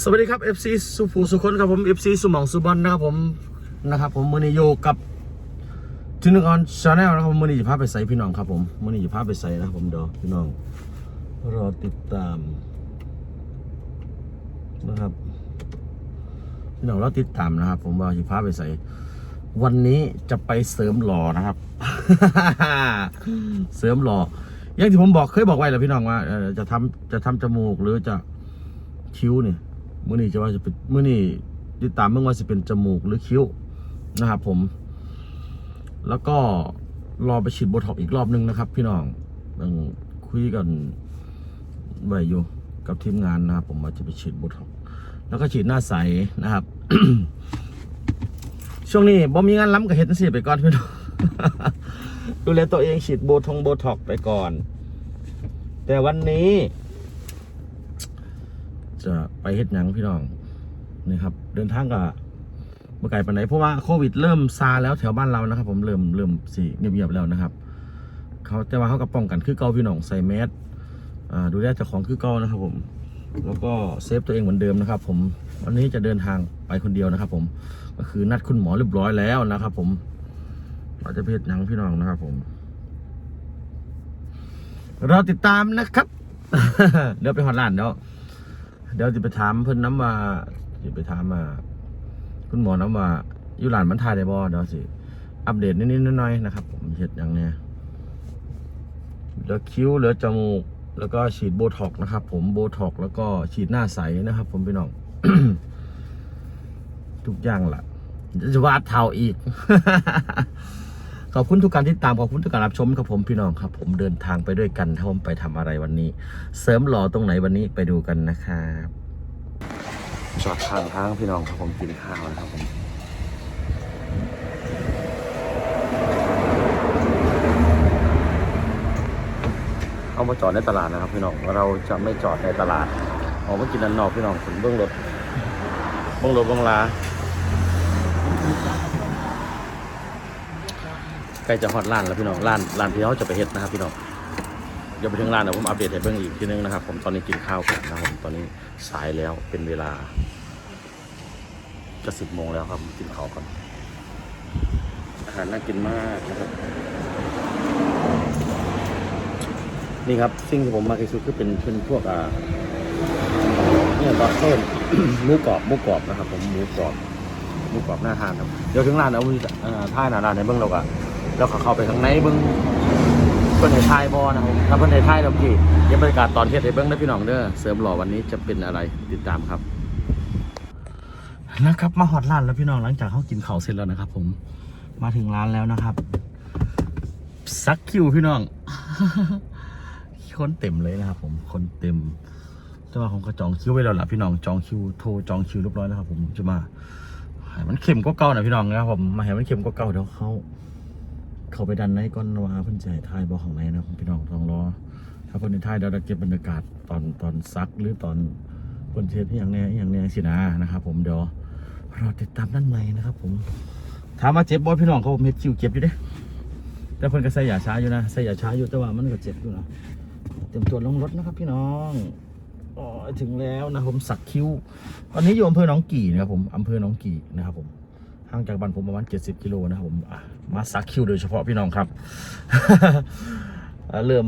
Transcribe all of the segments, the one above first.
สวัสดีครับ FC สุภูสุคนครับผม FC สุหมองสุบอลนะครับผมนะครับผมมือนี้โยกับทินกรชาแนลนะครับผมมือนี้จะพาไปใส่พี่น้องครับผมมือนี้จะพาไปใส่นะครับผมเดี๋ยวพี่น้องรอติดตามนะครับพี่น้องรอติดตามนะครับ ผมว่าจะพาไปใส่วันนี้จะไปเสริมหล่อนะครับ เสริมหล่ออย่างที่ผมบอกเคยบอกไว้แล้วพี่น้องว่าจะทำจะทำจมูกหรือจะคิ้วเนี่ย มื่อนี้จะว่าจะเป็นมื่อนี้ติดตามเมื่อว่าจะเป็นจมูกหรือคิ้วนะครับผม แล้วก็รอไปฉีดโบท็อกอีกรอบนึงนะครับ พี่น้องยังคุยกันไว้อยู่กับทีมงานนะครับ ผมว่าจะไปฉีดโบท็อกแล้วก็ฉีดหน้าใสนะครับ ช่วงนี้บ่มีงานล้ำกับเห็ดสิไปก่อนพี่น้องดูแลตัวเองฉีดโบทงโบท็อกไปก่อน แต่วันนี้ จะไปเฮ็ดหยังพี่น้องนี่ครับเดินทางกับมื่ไกลปานไหนเพราะว่าโควิดเริ่มซาแล้วแถวบ้านเรานะครับ ผมเริ่มเริ่มสีเงียบๆแล้วนะครับเขาแต่ว่าเขาก็ป้องกันคือเกาพี่น้องใส่แมสดูแลเจ้าของคือเกานะครับ ผม แล้วก็เซฟตัวเองเหมือนเดิมนะครับ ผมวันนี้จะเดินทางไปคนเดียวนะครับ ผมก็คือนัดคุณหมอเรียบร้อยแล้วนะครับ ผมเราจะไปเฮ็ดหยังพี่น้องนะครับ ผมเราติดตามนะครับ เดี๋ยวไปฮอดร้านเดี๋ยว เดี๋ยวจะไปถามเพิ่นน้ำว่าจะไปถามมา คุณหมอน้ำว่าอยู่หลานมันทายได้บ่เดี๋ยวสิ อัปเดตนิดๆน่อยๆนะครับ ผมเห็ดอย่างเนี้ยเหลือคิ้วเหลือจมูก แล้วก็ฉีดโบท็อกนะครับ ผมโบท็อกแล้วก็ฉีดหน้าใสนะครับ ผมพี่น้องทุกอย่างล่ะจะวาดเท่าอีก ขอบคุณทุกการที่ตามขอบคุณทุกการรับชมครับผมพี่น้องครับ ผมเดินทางไปด้วยกันถ้ามไปทำอะไรวันนี้ เสริมหล่อตรงไหนวันนี้ไปดูกันนะครับจอดข้างทางพี่น้องครับผมกินข้าวนะครับผมเอามาจอดในตลาดนะครับ พี่น้องเราจะไม่จอดในตลาดออกมากินด้านนอกพี่น้องถึงเบื้องรถเบื้องรถเบื้องลา ล้จะฮอดร้านแล้วพี่น้องร้านร้านที่เขาจะไปเฮ็ดนะครับพี่น้องเดี๋ยวไปถึงร้านเดี๋ยวผมอัปเดตให้เบิ่งอีกทีนึงนะครับ ผมตอนนี้กินข้าวกันนะครับผมตอนนี้สายแล้วเป็นเวลาจะสิบโมงแล้วครับกินข้าวก่อนอาหารน่ากินมากนะครับ นี่ครับสิ่งที่ผมมากที่สุดคือเป็นเป็นพวกอ่าเนี่ยตอนต้นหมูกรอบหมูกรอบนะครับ ผมหมูกรอบหมูกรอบหน้าทานครับเดี๋ยวถึงร้านเอาเอ่อท่าหน้าร้านในเบื้องเราก็ เราก็เข้าไปข้างในเบื้องเพื่อนในไทยบอนะครับถ้าเพื่อนในไทยเราพี่เดี๋ยวบรรยากาศตอนเทศให้เบิ้งได้พี่น้องเด้อเสริมหล่อวันนี้จะเป็นอะไรติดตามครับนะครับมาฮอดร้านแล้วพี่น้องหลังจากเขากินข้าวเสร็จแล้วนะครับ ผมมาถึงร้านแล้วนะครับซักคิวพี่น้องคนเต็มเลยนะครับ ผมคนเต็มแต่ว่าผมก็จองคิวไว้แล้วล่ะพี่น้องจองคิวโทรจองคิวเรียบร้อยแล้วครับ ผมจะมาให้มันเค็มก็เก่าหน่อยพี่น้องนะครับผมมาให้มันเค็มก็เก่าเดี๋ยวเขา เขาไปดันในก้อนว่าเพิ่นจะให้ทายบอของไหนนะพี่น้องต้องรอ ถ้าเพิ่นในทายเดี๋ยวเก็บบรรยากาศตอนตอนซักหรือตอนเพิ่นเทสอย่างเนี้ยอย่างเนี้ยสินะนะครับ ผมเดี๋ยวรอติดตามด้านในนะครับ ผมถามว่าเจ็บบอพี่น้องเขาเม็ดคิวเจ็บอยู่เด้แต่เพิ่นก็ใส่ยาช้าอยู่นะใส่ยาช้าอยู่แต่ว่ามันก็เจ็บอยู่นะเตรียมตัวลงรถนะครับ พี่น้องอ๋อถึงแล้วนะผมสักคิ้ว ตอนนี้อยู่อำเภอหนองกี่นะครับผมอำเภอหนองกี่นะครับผม ห่างจากบ้านผมประมาณ 70 กิโลนะครับผมมาสักคิวโดยเฉพาะพี่น้องครับ เริ่ม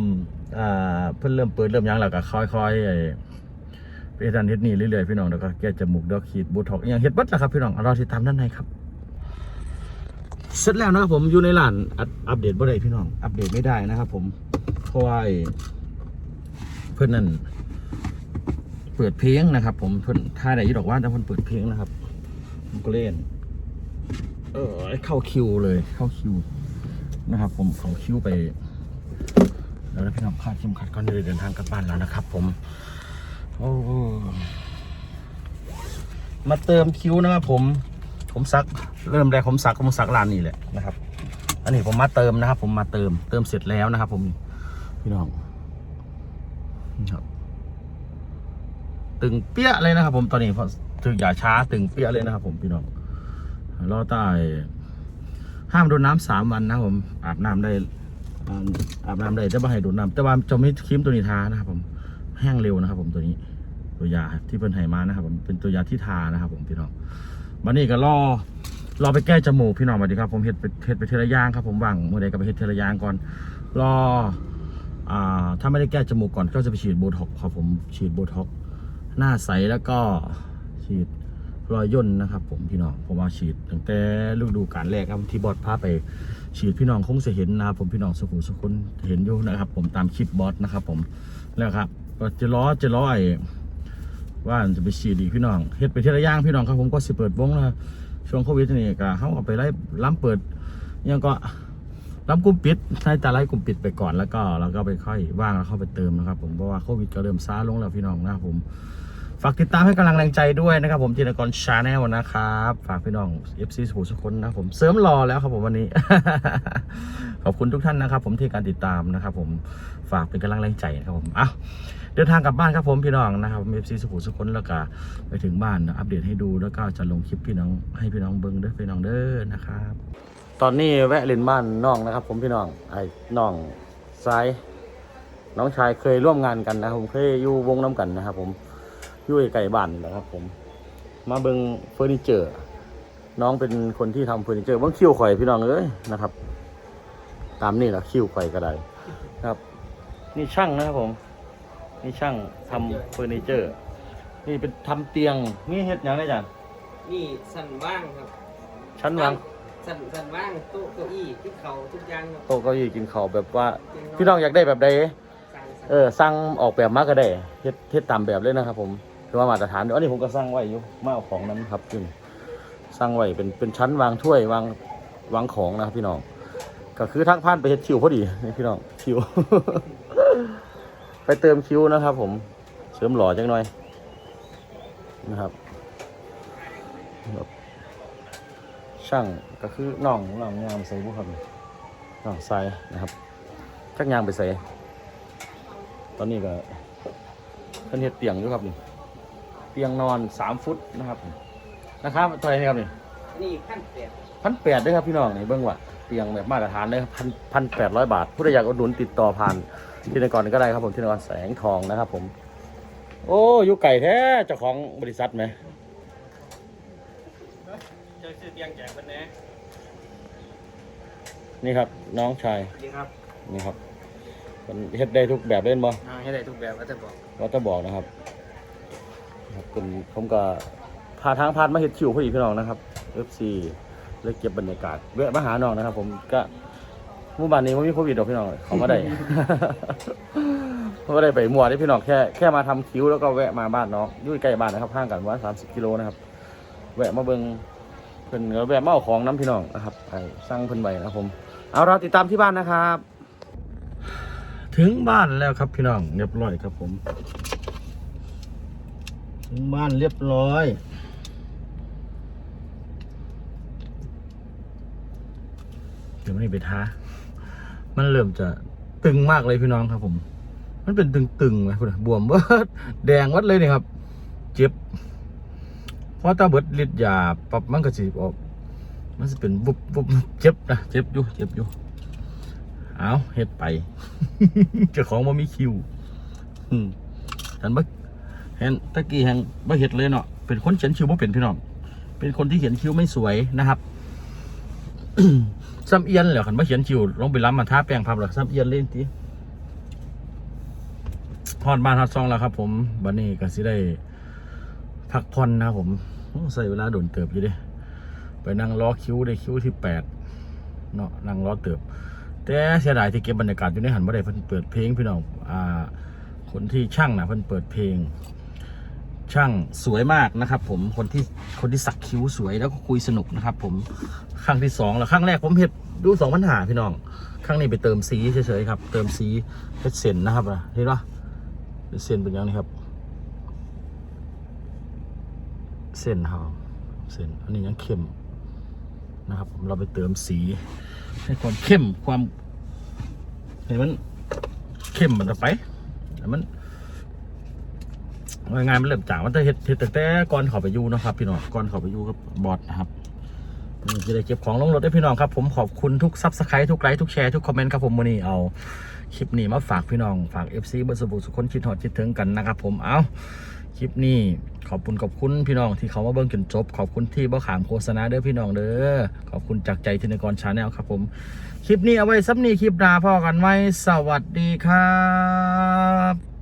เพิ่นเริ่มเปิดเริ่มยังแล้วก็ค่อยๆไอ้ไปเฮ็ดนันเฮ็ดนี่เรื่อยๆพี่น้องแล้วก็แก้จมูกดอกขีดโบท็อกอย่างเฮ็ดบัดแล้วครับพี่น้องรอติดตามด้านในครับเสร็จแล้วนะครับผมอยู่ในร้านอัปเดตบ่ได้พี่น้องอัปเดตไม่ได้นะครับ ผมเพราะว่าเพื่อนนั่นเปิดเพลงนะครับ ผมเพื่อนท่าไหนยี่ดอกว่าแต่เพื่อนเปิดเพลงนะครับผมก็เล่น เออเข้าคิวเลยเข้าคิวนะครับ ผมเข้าคิวไป แล้วนะพี่น้องคาดเข็มขัดก่อนเดินทางกลับบ้านแล้วนะครับ ผมโอ้มาเติมคิวนะครับผม ผมซักเริ่มแรกผมซักผมซักร้านนี้แหละนะครับ อันนี้ผมมาเติมนะครับ ผมมาเติมเติมเสร็จแล้วนะครับ ผมพี่น้องนะครับตึงเปี้ยเลยนะครับ ผมตอนนี้พอถึงอย่าช้าตึงเปี้ยเลยนะครับ ผมพี่น้อง รอใต้ห้ามโดนน้ำสามวันนะผมอาบน้ำได้อาบน้ำได้แต่ว่ให้โดนน้ำแต่ว่าจะไม่ครีมตัวนี้ทานะครับ ผมแห้งเร็วนะครับ ผมตัวนี้ ตัวยาที่เพิ่นให้มานะครับ ผมเป็นตัวยาที่ทานะครับ ผมพี่น้องวันนี้ก็รอรอไปแก้จมูกพี่น้องมาดีครับ ผมเฮ็ดไปเฮ็ดไปเทละยางครับผมว่างมื้อใดก็ไปเฮ็ดเทละยางก่อนรออ่าถ้าไม่ได้แก้จมูกก่อนก็จะไปฉีดโบท็อกครับผมฉีดโบท็อกหน้าใสแล้วก็ฉีด รอยย่นนะครับ ผมพี่น้องผมว่าฉีดตั้งแต่ฤดูกาลแรกครับที่บอสพาไปฉีดพี่น้องคงจะเห็นนะครับผมพี่น้องสุขุมสุขุนเห็นอยู่นะครับ ผมตามคลิปบอสนะครับ ผมแล้วครับก็จะล้อจะล้อไอ้ว่าจะไปฉีดอีกพี่น้องเฮ็ดไปเทีละย่างพี่น้องครับผมก็สิเปิดวงนะช่วงโควิดนี่ก็เขาเอาไปไล่ล้ำเปิดยังก็ล้ำกลุ่มปิดใช้แต่ไล่กลุ่มปิดไปก่อนแล้วก็เราก็ไปค่อยว่างแล้วเข้าไปเติมนะครับ ผมเพราะว่าโควิดก็เริ่มซาลงแล้วพี่น้องนะครับผม ฝากติดตามให้กำลังแรงใจด้วยนะครับ ผมจินตกรชาแนลนะครับ ฝากพี่น้อง FC สุขุมสุคนนะผมเสริมรอแล้วครับผมวันนี้ ขอบคุณทุกท่านนะครับ ผมที่การติดตามนะครับ ผมฝากเป็นกำลังแรงใจนะครับผมอะเดินทางกลับบ้านครับผมพี่น้องนะครับเอฟซีสุขุมสุคนแล้วก็ไปถึงบ้านอัปเดตให้ดูแล้วก็จะลงคลิปพี่น้องให้พี่น้องเบิ้งเด้อพี่น้องเด้อนะครับ ตอนนี้แวะเล่นบ้านน้องนะครับ ผมพี่น้องไอ้น้องซ้ายน้องชายเคยร่วมงานกันนะครับผมเคยอยู่วงน้ำกันนะครับ ผม อยู่ไกลบ้านนะครับ ผม มาเบิงเฟอร์นิเจอร์น้องเป็นคนที่ทำเฟอร์นิเจอร์เบิ้งคิ้วข่อยพี่น้องเอ้ยนะครับ ตามนี่แหละคิ้วข่อยก็ได้ครับ นี่ช่างนะครับผม นี่ช่างทำเฟอร์นิเจอร์ นี่เป็นทำเตียงนี่เฮ็ดหยังได้จันนี่สั่นว่างครับชั้นวางสั่นสั่นว่างโต๊ะเก้าอี้ที่เขาทุกอย่างครับโต๊ะเก้าอี้กินข้าวแบบว่า พี่น้องอยากได้แบบใด สั่งสั่ง เออสั่งออกแบบมาก็ได้เฮ็ดเฮ็ดตามแบบเลยนะครับผม คือว่ามาตรฐานเดี๋ยวอันนี้ผมก็สั่งไว้อยู่มาเอาของนั้นครับซึ่งสั่งไว้เป็นเป็นชั้นวางถ้วยวางวางของนะครับพี่น้องก็คือทางผ่านไปเฮ็ดคิวพอดีนี่พี่น้องคิว ไปเติมคิวนะครับ ผมเสริมหล่อจังหน่อยนะครับ ช่างก็คือน้องน้องยามใส่บุครับน้องใส่นะครับจักยางไปใส่ตอนนี้ก็เพิ่นเฮ็ดเตียงอยู่ครับนี่ เตียงนอนสามฟุตนะครับนะครับเท่าไหร่นี่ครับนี่นี่ขั้นแปดพันแปดด้วยครับพี่น้องนี่เบิ่งว่าเตียงแบบมาตรฐานเลยครับพันพันแปดร้อยบาท ผู้ใดอยากอุดหนุนติดต่อผ่านที่นกรก็ได้ครับผมที่นกรแสงทองนะครับผม โอ้อยู่ไก่แท้เจ้าของบริษัทไหมเจอซื้อเตียงแจกเป็นแน่นี่ครับน้องชายดีครับนี่ครับมันเฮ็ดได้ทุกแบบเล่นบ่อ่าให้ได้ทุกแบบก็จะบอกก็จะบอกนะครับ ครับคุณผมก็พาทางพานมาเห็ดคิวพอดีพี่น้องนะครับ FC เลยเก็บบรรยากาศแวะมาหาน้องนะครับ ผมก็หมู่บ้านนี้ไม่มีโควิดหรอกพี่น้องเขาไมาได้ เขาไม่ได้ไปมัวได้พี่น้องแค่แค่มาทำคิ้วแล้วก็แวะมาบ้านน้องอยู่ใกล้บ้านนะครับห่างกันว่าสามสิบกิโลนะครับ แวะมาเบิงเพิ่นแวะมาเอาของน้ำพี่น้องนะครับไปสั่งเพิ่นไว้นะครับผม เอาเราติดตามที่บ้านนะครับ ถึงบ้านแล้วครับพี่น้องเรียบร้อยครับผม ถึงบ้านเรียบร้อย เดี๋ยวไม่ไปท้า มันเริ่มจะตึงมากเลยพี่น้องครับผม มันเป็นตึงๆไหมคุณบวมเบิดแดงวัดเลยนี่ครับ เจ็บ เพราะตาเบิดฤทธิ์ยาปรับมันก็สิออก มันจะเป็นบุบบุบเจ็บนะเจ็บอยู่เจ็บอยู่ เอาเฮ็ดไป เจ้าของบ่มีคิว อืมฉันบ่ เห็นตะกี้แห่งบ่เฮ็ดเลยเนาะเป็นคนเขียนคิ้วบ่เป็นพี่น้องเป็นคนที่เขียนคิ้วไม่สวยนะครับซ้ำเอียนเหรอคันบ่เขียนคิ้วลงไปล้ำมาทาแป้งพับหรอซ้ำเอียนเล่นทีฮอดบ้านฮอดซองแล้วครับ ผมบัดนี้ก็สิได้พักผ่อนนะครับผมโอ้ใส่เวลาโดนเติบอยู่ด้ไปนั่งรอคิ้วได้คิ้วที่แปดเนาะนั่งรอเติบ แต่เสียดายที่เก็บบรรยากาศอยู่ในหันบ่ได้เพิ่นเปิดเพลงพี่น้องอ่าคนที่ช่างนะเพิ่นเปิดเพลง ช่างสวยมากนะครับ ผมคนที่คนที่สักคิ้วสวยแล้วก็คุยสนุกนะครับ ผมครั้งที่สองแล้วครั้งแรกผมเห็ดดูสองปัญหาพี่น้องครั้งนี้ไปเติมสีเฉยๆครับ เติมสีเพชรเซนนะครับอะเห็นปะเพชรเซนเป็นยังไงครับเส้นเฮาเส้นอันนี้ยังเข้มนะครับ เราไปเติมสีให้ความเข้มความเห็นมันเข้มมันจะไปแต่มัน งานมันเริ่มจากมันจะเห็ดเห็ดแต่แต่ก่อนเขาไปอยู่นะครับ พี่น้องก่อนเขาไปอยู่กับบอสนะครับจะได้เก็บของลงรถได้พี่น้องครับ ผมขอบคุณทุกซับสไครต์ทุกไลค์ทุกแชร์ทุกคอมเมนต์ครับผมวันนี้เอาคลิปนี้มาฝากพี่น้องฝาก FC เบอร์สบู่สุขคนคิดหอดคิดถึงกันนะครับผมเอาคลิปนี้ขอบคุณขอบคุณพี่น้องที่เขามาเบิ่งจนจบ ขอบคุณที่บ่ขามโฆษณาเด้อพี่น้องเด้อขอบคุณจากใจธินกรชาแนลครับผมคลิปนี้เอาไว้ซับนี้คลิปหน้าพ่อกันไว้สวัสดีครับ